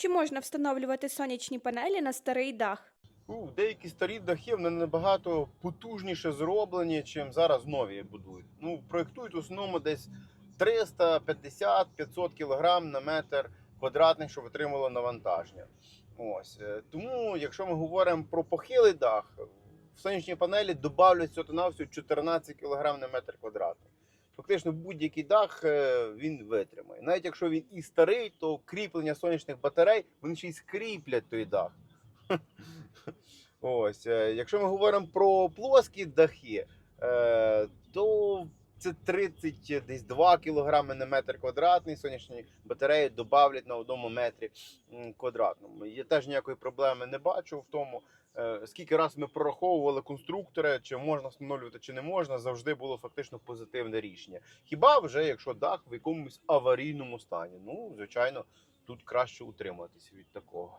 Чи можна встановлювати сонячні панелі на старий дах? Ну, деякі старі дахи вони набагато потужніше зроблені, чим зараз нові будують. Ну, проєктують в основному десь 350-500 кг на метр квадратний, щоб витримувало навантаження. Ось. е, Тому, якщо ми говоримо про похилий дах, в сонячні панелі додавлять всього на всього 14 кг на метр квадратний. Фактично будь-який дах е, він витримає. Навіть якщо він і старий, то кріплення сонячних батарей вони ще й скріплять той дах. Ось, е, якщо ми говоримо про плоскі дахи, е, то це 30 десь 2 кг на метр квадратний. Сонячні батареї додавлять на одному метрі квадратному. Я теж ніякої проблеми не бачу в тому. е, Скільки раз ми прораховували конструктори, чи можна встановлювати, чи не можна, завжди було фактично позитивне рішення. Хіба вже якщо дах в якомусь аварійному стані? Ну, звичайно, тут краще утриматися від такого.